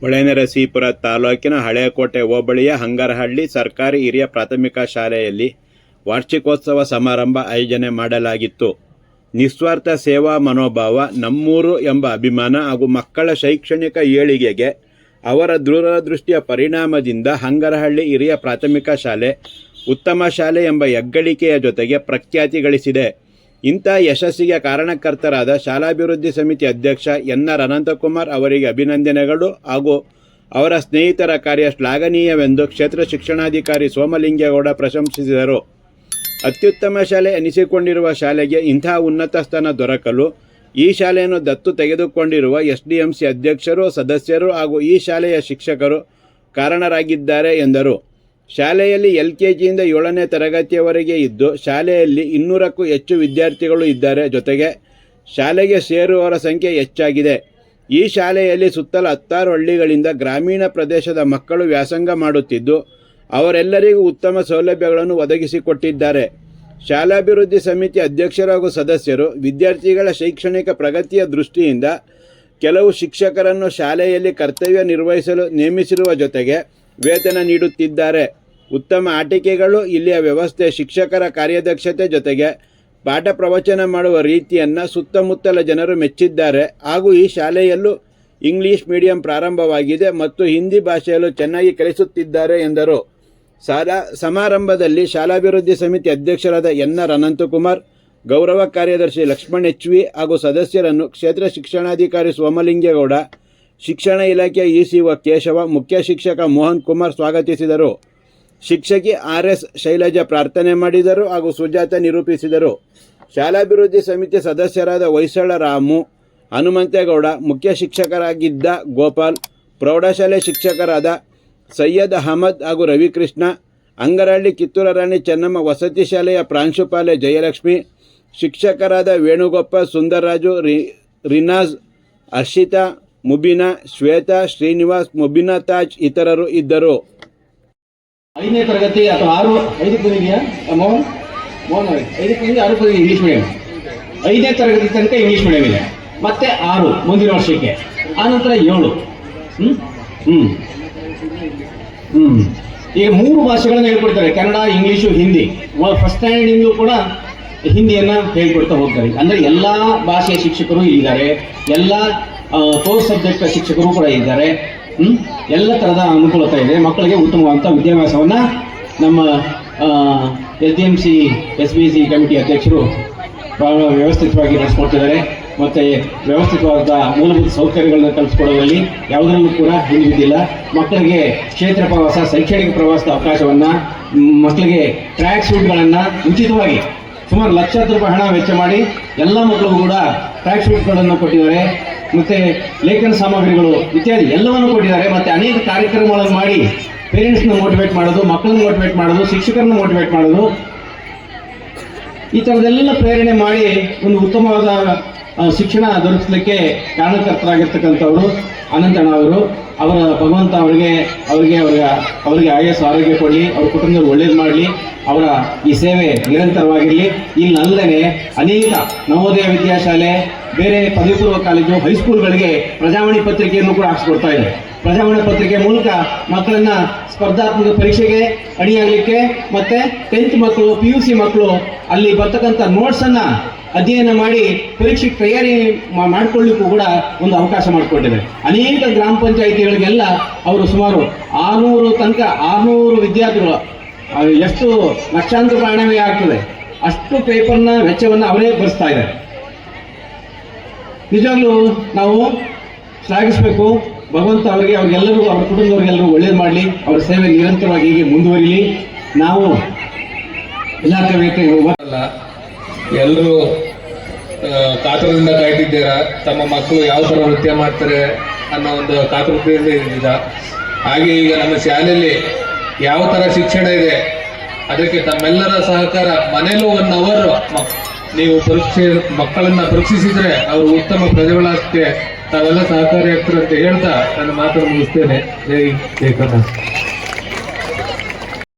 ಹೊಳೆನರಸೀಪುರ ತಾಲೂಕಿನ ಹಳೇಕೋಟೆ ಹೋಬಳಿಯ ಹಂಗರಹಳ್ಳಿ ಸರ್ಕಾರಿ ಹಿರಿಯ ಪ್ರಾಥಮಿಕ ಶಾಲೆಯಲ್ಲಿ ವಾರ್ಷಿಕೋತ್ಸವ ಸಮಾರಂಭ ಆಯೋಜನೆ ಮಾಡಲಾಗಿತ್ತು. ನಿಸ್ವಾರ್ಥ ಸೇವಾ ಮನೋಭಾವ, ನಮ್ಮೂರು ಎಂಬ ಅಭಿಮಾನ ಹಾಗೂ ಮಕ್ಕಳ ಶೈಕ್ಷಣಿಕ ಏಳಿಗೆಗೆ ಅವರ ದೂರದೃಷ್ಟಿಯ ಪರಿಣಾಮದಿಂದ ಹಂಗರಹಳ್ಳಿ ಹಿರಿಯ ಪ್ರಾಥಮಿಕ ಶಾಲೆ ಉತ್ತಮ ಶಾಲೆ ಎಂಬ ಹೆಗ್ಗಳಿಕೆಯ ಜೊತೆಗೆ ಪ್ರಖ್ಯಾತಿ ಗಳಿಸಿದೆ. ಇಂಥ ಯಶಸ್ಸಿಗೆ ಕಾರಣಕರ್ತರಾದ ಶಾಲಾಭಿವೃದ್ಧಿ ಸಮಿತಿ ಅಧ್ಯಕ್ಷ ಎನ್ ಆರ್ ಅನಂತಕುಮಾರ್ ಅವರಿಗೆ ಅಭಿನಂದನೆಗಳು ಹಾಗೂ ಅವರ ಸ್ನೇಹಿತರ ಕಾರ್ಯ ಶ್ಲಾಘನೀಯವೆಂದು ಕ್ಷೇತ್ರ ಶಿಕ್ಷಣಾಧಿಕಾರಿ ಸೋಮಲಿಂಗೇಗೌಡ ಪ್ರಶಂಸಿಸಿದರು. ಅತ್ಯುತ್ತಮ ಶಾಲೆ ಎನಿಸಿಕೊಂಡಿರುವ ಶಾಲೆಗೆ ಇಂತಹ ಉನ್ನತ ಸ್ಥಾನ ದೊರಕಲು ಈ ಶಾಲೆಯನ್ನು ದತ್ತು ತೆಗೆದುಕೊಂಡಿರುವ ಎಸ್ ಡಿ ಎಂ ಸಿ ಅಧ್ಯಕ್ಷರು, ಸದಸ್ಯರು ಹಾಗೂ ಈ ಶಾಲೆಯ ಶಿಕ್ಷಕರು ಕಾರಣರಾಗಿದ್ದಾರೆ ಎಂದರು. ಶಾಲೆಯಲ್ಲಿ ಎಲ್ ಕೆ ಜಿಯಿಂದ ಏಳನೇ ತರಗತಿಯವರೆಗೆ ಇದ್ದು, ಶಾಲೆಯಲ್ಲಿ ಇನ್ನೂರಕ್ಕೂ ಹೆಚ್ಚು ವಿದ್ಯಾರ್ಥಿಗಳು ಇದ್ದಾರೆ. ಜೊತೆಗೆ ಶಾಲೆಗೆ ಸೇರುವವರ ಸಂಖ್ಯೆ ಹೆಚ್ಚಾಗಿದೆ. ಈ ಶಾಲೆಯಲ್ಲಿ ಸುತ್ತಲ ಹತ್ತಾರು ಹಳ್ಳಿಗಳಿಂದ ಗ್ರಾಮೀಣ ಪ್ರದೇಶದ ಮಕ್ಕಳು ವ್ಯಾಸಂಗ ಮಾಡುತ್ತಿದ್ದು, ಅವರೆಲ್ಲರಿಗೂ ಉತ್ತಮ ಸೌಲಭ್ಯಗಳನ್ನು ಒದಗಿಸಿಕೊಟ್ಟಿದ್ದಾರೆ. ಶಾಲಾಭಿವೃದ್ಧಿ ಸಮಿತಿ ಅಧ್ಯಕ್ಷರು ಹಾಗೂ ಸದಸ್ಯರು ವಿದ್ಯಾರ್ಥಿಗಳ ಶೈಕ್ಷಣಿಕ ಪ್ರಗತಿಯ ದೃಷ್ಟಿಯಿಂದ ಕೆಲವು ಶಿಕ್ಷಕರನ್ನು ಶಾಲೆಯಲ್ಲಿ ಕರ್ತವ್ಯ ನಿರ್ವಹಿಸಲು ನೇಮಿಸಿರುವ ಜೊತೆಗೆ ವೇತನ ನೀಡುತ್ತಿದ್ದಾರೆ. ಉತ್ತಮ ಆಟಿಕೆಗಳು ಇಲ್ಲಿಯ ವ್ಯವಸ್ಥೆ ಶಿಕ್ಷಕರ ಕಾರ್ಯದಕ್ಷತೆ ಜೊತೆಗೆ ಪಾಠ ಪ್ರವಚನ ಮಾಡುವ ರೀತಿಯನ್ನು ಸುತ್ತಮುತ್ತಲ ಜನರು ಮೆಚ್ಚಿದ್ದಾರೆ. ಹಾಗೂ ಈ ಶಾಲೆಯಲ್ಲೂ ಇಂಗ್ಲಿಷ್ ಮೀಡಿಯಂ ಪ್ರಾರಂಭವಾಗಿದೆ ಮತ್ತು ಹಿಂದಿ ಭಾಷೆಯಲ್ಲೂ ಚೆನ್ನಾಗಿ ಕಲಿಸುತ್ತಿದ್ದಾರೆ ಎಂದರು. ಶಾಲಾ ಸಮಾರಂಭದಲ್ಲಿ ಶಾಲಾಭಿವೃದ್ಧಿ ಸಮಿತಿ ಅಧ್ಯಕ್ಷರಾದ ಎನ್ ಆರ್ ಅನಂತಕುಮಾರ್, ಗೌರವ ಕಾರ್ಯದರ್ಶಿ ಲಕ್ಷ್ಮಣ್ ಎಚ್ ವಿ ಹಾಗೂ ಸದಸ್ಯರನ್ನು ಕ್ಷೇತ್ರ ಶಿಕ್ಷಣಾಧಿಕಾರಿ ಸೋಮಲಿಂಗೇಗೌಡ ಶಿಕ್ಷಣ ಇಲಾಖೆಯ ಇಸಿಒ ಕೇಶವ ಮುಖ್ಯ ಶಿಕ್ಷಕ ಮೋಹನ್ ಕುಮಾರ್ ಸ್ವಾಗತಿಸಿದರು. ಶಿಕ್ಷಕಿ ಆರ್ ಎಸ್ ಶೈಲಜಾ ಪ್ರಾರ್ಥನೆ ಮಾಡಿದರು ಹಾಗೂ ಸುಜಾತ ನಿರೂಪಿಸಿದರು. ಶಾಲಾಭಿವೃದ್ಧಿ ಸಮಿತಿ ಸದಸ್ಯರಾದ ಹೊಯ್ಸಳ ರಾಮು, ಹನುಮಂತೇಗೌಡ, ಮುಖ್ಯ ಶಿಕ್ಷಕರಾಗಿದ್ದ ಗೋಪಾಲ್, ಪ್ರೌಢಶಾಲೆ ಶಿಕ್ಷಕರಾದ ಸೈಯದ್ ಅಹಮದ್ ಹಾಗೂ ರವಿಕೃಷ್ಣ, ಅಂಗರಹಳ್ಳಿ ಕಿತ್ತೂರ ರಾಣಿ ಚೆನ್ನಮ್ಮ ವಸತಿ ಶಾಲೆಯ ಪ್ರಾಂಶುಪಾಲೆ ಜಯಲಕ್ಷ್ಮಿ, ಶಿಕ್ಷಕರಾದ ವೇಣುಗೋಪಾಲ್ ಸುಂದರರಾಜು, ರಿ, ರಿನಾಜ್ ಹರ್ಷಿತಾ ಮುಬಿನಾ, ಶ್ವೇತಾ, ಶ್ರೀನಿವಾಸ್, ಮುಬಿನಾ, ತಾಜ್ ಇತರರು ಇದ್ದರು. ಐದನೇ ತರಗತಿ ಅಥವಾ ಆರು ಐದಕ್ಕೆ ಬಂದಿದೆಯಾ ಮೋಹನ್? ಮೋಹನ್ ಅವರೇ. ಐದಕ್ಕೆ ಬಂದಿದೆ ಆರು ಬಂದಿದೆ ಇಂಗ್ಲೀಷ್ ಮೀಡಿಯಂ ಐದನೇ ತರಗತಿ ತನಕ ಇಂಗ್ಲೀಷ್ ಮೀಡಿಯಂ ಇದೆ. ಮತ್ತೆ ಆರು, ಮುಂದಿನ ವರ್ಷಕ್ಕೆ. ಆನಂತರ ಏಳು. ಹ್ಮ್? ಹ್ಮ್. ಹ್ಮ್. ಈಗ ಮೂರು ಭಾಷೆಗಳನ್ನು ಹೇಳ್ಕೊಡ್ತಾರೆ. ಕನ್ನಡ, ಇಂಗ್ಲೀಷು, ಹಿಂದಿ. ಫಸ್ಟ್ ಸ್ಟ್ಯಾಂಡರ್ಡಿಂದು ಕೂಡ ಹಿಂದಿಯನ್ನ ಹೇಳ್ಕೊಡ್ತಾ ಹೋಗ್ತಾರೆ. ಅಂದ್ರೆ ಎಲ್ಲಾ ಭಾಷೆಯ ಶಿಕ್ಷಕರು ಇದ್ದಾರೆ ಎಲ್ಲ ಕೋರ್ಸ್ ಸಬ್ಜೆಕ್ಟ್ ಶಿಕ್ಷಕರು ಕೂಡ ಇದ್ದಾರೆ. ಎಲ್ಲ ಥರದ ಅನುಕೂಲತೆ ಇದೆ. ಮಕ್ಕಳಿಗೆ ಉತ್ತಮವಾದಂಥ ವಿದ್ಯಾಭ್ಯಾಸವನ್ನು ನಮ್ಮ S D M C, S B C committee ಅಧ್ಯಕ್ಷರು ಬಹಳ ವ್ಯವಸ್ಥಿತವಾಗಿ ನಡೆಸ್ಕೊಡ್ತಿದ್ದಾರೆ. ಮತ್ತೆ ವ್ಯವಸ್ಥಿತವಾದ ಮೂಲಭೂತ ಸೌಕರ್ಯಗಳನ್ನು ಕಲ್ಪಿಸ್ಕೊಡೋದ್ರಲ್ಲಿ ಯಾವುದರಲ್ಲೂ ಕೂಡ ಹಿಂದಿದ್ದಿಲ್ಲ ಮಕ್ಕಳಿಗೆ ಕ್ಷೇತ್ರ ಪ್ರವಾಸ, ಶೈಕ್ಷಣಿಕ ಪ್ರವಾಸದ ಅವಕಾಶವನ್ನ, ಮಕ್ಕಳಿಗೆ ಟ್ರ್ಯಾಕ್ ಶೂಟ್ಗಳನ್ನು ಉಚಿತವಾಗಿ ಸುಮಾರು ಲಕ್ಷಾಂತರ ರೂಪಾಯಿ ಹಣ ವೆಚ್ಚ ಮಾಡಿ ಎಲ್ಲ ಮಕ್ಕಳಿಗೂ ಕೂಡ ಟ್ರ್ಯಾಕ್ ಶೂಟ್ಗಳನ್ನು ಕೊಟ್ಟಿದ್ದಾರೆ. ಮತ್ತೆ ಲೇಖನ ಸಾಮಗ್ರಿಗಳು ಇತ್ಯಾದಿ ಎಲ್ಲವನ್ನು ಕೊಟ್ಟಿದ್ದಾರೆ. ಮತ್ತೆ ಅನೇಕ ಕಾರ್ಯಕ್ರಮಗಳನ್ನು ಮಾಡಿ ಪೇರೆಂಟ್ಸ್ನ ಮೋಟಿವೇಟ್ ಮಾಡೋದು, ಮಕ್ಕಳನ್ನ ಮೋಟಿವೇಟ್ ಮಾಡೋದು, ಶಿಕ್ಷಕರನ್ನ ಮೋಟಿವೇಟ್ ಮಾಡೋದು. ಈ ಥರದೆಲ್ಲ ಪ್ರೇರಣೆ ಮಾಡಿ ಒಂದು ಉತ್ತಮವಾದ ಶಿಕ್ಷಣ ದೊರಕಿಸಲಿಕ್ಕೆ ಕಾರಣಕರ್ತರಾಗಿರ್ತಕ್ಕಂಥವರು ಅನಂತಣ್ಣ ಅವರು. ಅವರ ಭಗವಂತ ಅವರಿಗೆ ಅವರಿಗೆ ಅವರ, ಅವರಿಗೆ ಆಯಸ್ಸು, ಆರೋಗ್ಯ ಕೊಡಲಿ, ಅವ್ರ ಕುಟುಂಬದವ್ರು ಒಳ್ಳೇದು ಮಾಡಲಿ. ಅವರ ಈ ಸೇವೆ ನಿರಂತರವಾಗಿರಲಿ. ಇಲ್ಲಿ ಅಲ್ಲದೆ ಅನೇಕ ನವೋದಯ ವಿದ್ಯಾಶಾಲೆ, ಬೇರೆ ಪದವಿ ಪೂರ್ವ ಕಾಲೇಜು ಹೈಸ್ಕೂಲ್ಗಳಿಗೆ ಪ್ರಜಾವಾಣಿ ಪತ್ರಿಕೆಯನ್ನು ಕೂಡ ಹಾಕ್ಸ್ಕೊಡ್ತಾ ಇದೆ. ಪ್ರಜಾವಾಣಿ ಪತ್ರಿಕೆ ಮೂಲಕ ಮಕ್ಕಳನ್ನ ಸ್ಪರ್ಧಾತ್ಮಕ ಪರೀಕ್ಷೆಗೆ ಅಡಿಯಾಗಲಿಕ್ಕೆ ಮತ್ತೆ ಟೆಂತ್ ಮಕ್ಕಳು ಪಿ ಯು ಸಿ ಮಕ್ಕಳು ಅಲ್ಲಿ ಬರ್ತಕ್ಕಂಥ ನೋಟ್ಸನ್ನು ಅಧ್ಯಯನ ಮಾಡಿ ಪರೀಕ್ಷೆಗೆ ತಯಾರಿ ಮಾಡಿಕೊಳ್ಳಿಕ್ಕೂ ಕೂಡ ಒಂದು ಅವಕಾಶ ಮಾಡಿಕೊಟ್ಟಿದೆ ಅನೇಕ ಗ್ರಾಮ ಪಂಚಾಯಿತಿಗಳಿಗೆಲ್ಲ ಅವರು ಸುಮಾರು ಆರುನೂರು ತನಕ, ಆರುನೂರು ವಿದ್ಯಾರ್ಥಿಗಳು ಎಷ್ಟು ಲಕ್ಷಾಂತರ ಪ್ರಾಣವೇ ಆಗ್ತದೆ. ಅಷ್ಟು ಪೇಪರ್ನ ವೆಚ್ಚವನ್ನು ಅವರೇ ಭರಿಸ್ತಾ ಇದ್ದಾರೆ. ನಿಜವಾಗ್ಲೂ ನಾವು ಶ್ಲಾಘಿಸಬೇಕು. ಭಗವಂತ ಅವರಿಗೆ, ಅವ್ರಿಗೆಲ್ಲರಿಗೂ, ಅವ್ರ ಕುಟುಂಬದವ್ರಿಗೆಲ್ಲರೂ ಒಳ್ಳೇದು ಮಾಡಲಿ. ಅವರ ಸೇವೆ ನಿರಂತರವಾಗಿ ಹೀಗೆ ಮುಂದುವರಿಲಿ. ನಾವು ಇಲಾಖೆ ಎಲ್ಲರೂ ಕಾತರದಿಂದ ಕಾಯ್ತಿದ್ದೀರಾ? ತಮ್ಮ ಮಕ್ಕಳು ಯಾವ ಥರ ನೃತ್ಯ ಮಾಡ್ತಾರೆ ಅನ್ನೋ ಒಂದು ಕಾತುರತೆಯಿಂದ ಇದ್ದಿದ್ದ ಹಾಗೆ ಈಗ ನಮ್ಮ ಶಾಲೆಯಲ್ಲಿ ಯಾವ ಥರ ಶಿಕ್ಷಣ ಇದೆ? ಅದಕ್ಕೆ ತಮ್ಮೆಲ್ಲರ ಸಹಕಾರ ಮನೇಲೂ ಒನ್ ಅವರ್ ನೀವು ಪರೀಕ್ಷೆ, ಮಕ್ಕಳನ್ನ ಪರೀಕ್ಷಿಸಿದ್ರೆ ಅವರು ಉತ್ತಮ ಪ್ರಜೆಗಳಾಗಕ್ಕೆ ತಾವೆಲ್ಲ ಸಹಕಾರಿ ಆಗ್ತಾರೆ ಅಂತ ಹೇಳ್ತಾ ನನ್ನ ಮಾತನ್ನು ಮುಗಿಸ್ತೇನೆ. ಜೈ ಜೈ ಕರ್ನಾಟಕ